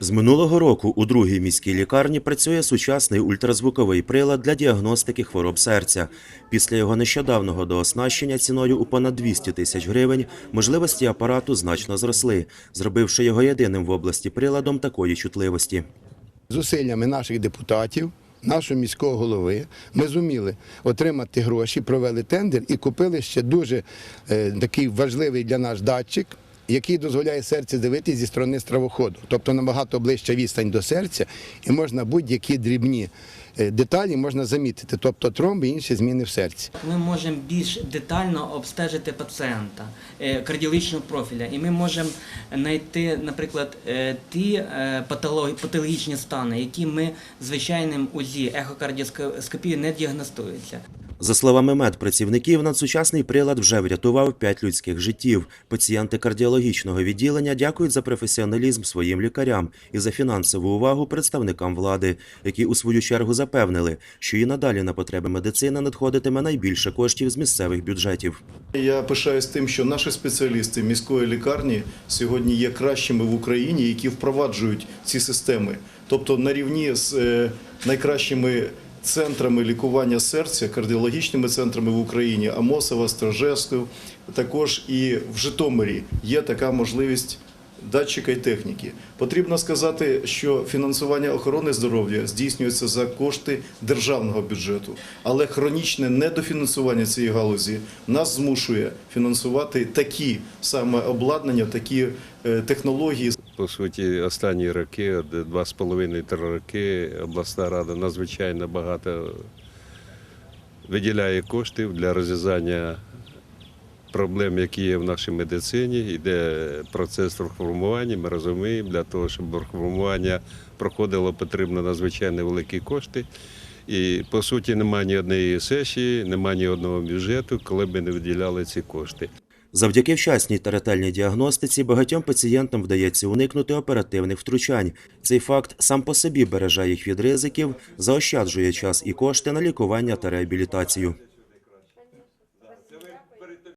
З минулого року у другій міській лікарні працює сучасний ультразвуковий прилад для діагностики хвороб серця. Після його нещодавнього дооснащення ціною у понад 200 тисяч гривень можливості апарату значно зросли, зробивши його єдиним в області приладом такої чутливості. зусиллями наших депутатів, нашого міського голови, ми зуміли отримати гроші, провели тендер і купили ще дуже е, такий важливий для нас датчик. Який дозволяє серце дивитися зі сторони стравоходу, тобто набагато ближча відстань до серця, і можна будь-які дрібні е, деталі можна замітити, тобто тромби і інші зміни в серці. Ми можемо більш детально обстежити пацієнта е, кардіологічного профіля, і ми можемо знайти, наприклад, е, ті патологічні стани, які ми звичайним УЗІ, ехокардіоскопією не діагностуються. За словами медпрацівників, надсучасний прилад вже врятував 5 людських життів. Пацієнти кардіологічного відділення дякують за професіоналізм своїм лікарям і за фінансову увагу представникам влади, які у свою чергу запевнили, що і надалі на потреби медицини надходитиме найбільше коштів з місцевих бюджетів. Я пишаюсь тим, що наші спеціалісти міської лікарні сьогодні є кращими в Україні, які впроваджують ці системи. Тобто на рівні з е, найкращими центрами лікування серця, кардіологічними центрами в Україні, Амосова, Стражевську також і в Житомирі. Є така можливість датчика і техніки. Потрібно сказати, що фінансування охорони здоров'я здійснюється за кошти державного бюджету, але хронічне недофінансування цієї галузі нас змушує фінансувати такі саме обладнання, такі е, технології. По суті, останні роки, два з половиною три роки, обласна рада надзвичайно багато виділяє коштів для розв'язання проблем, які є в нашій медицині. Йде процес реформування. Ми розуміємо, для того, щоб реформування проходило, потрібно надзвичайно великі кошти. І по суті немає ні однієї сесії, немає ні одного бюджету, коли б не виділяли ці кошти. Завдяки вчасній та ретельній діагностиці багатьом пацієнтам вдається уникнути оперативних втручань. Цей факт сам по собі береже їх від ризиків, заощаджує час і кошти на лікування та реабілітацію.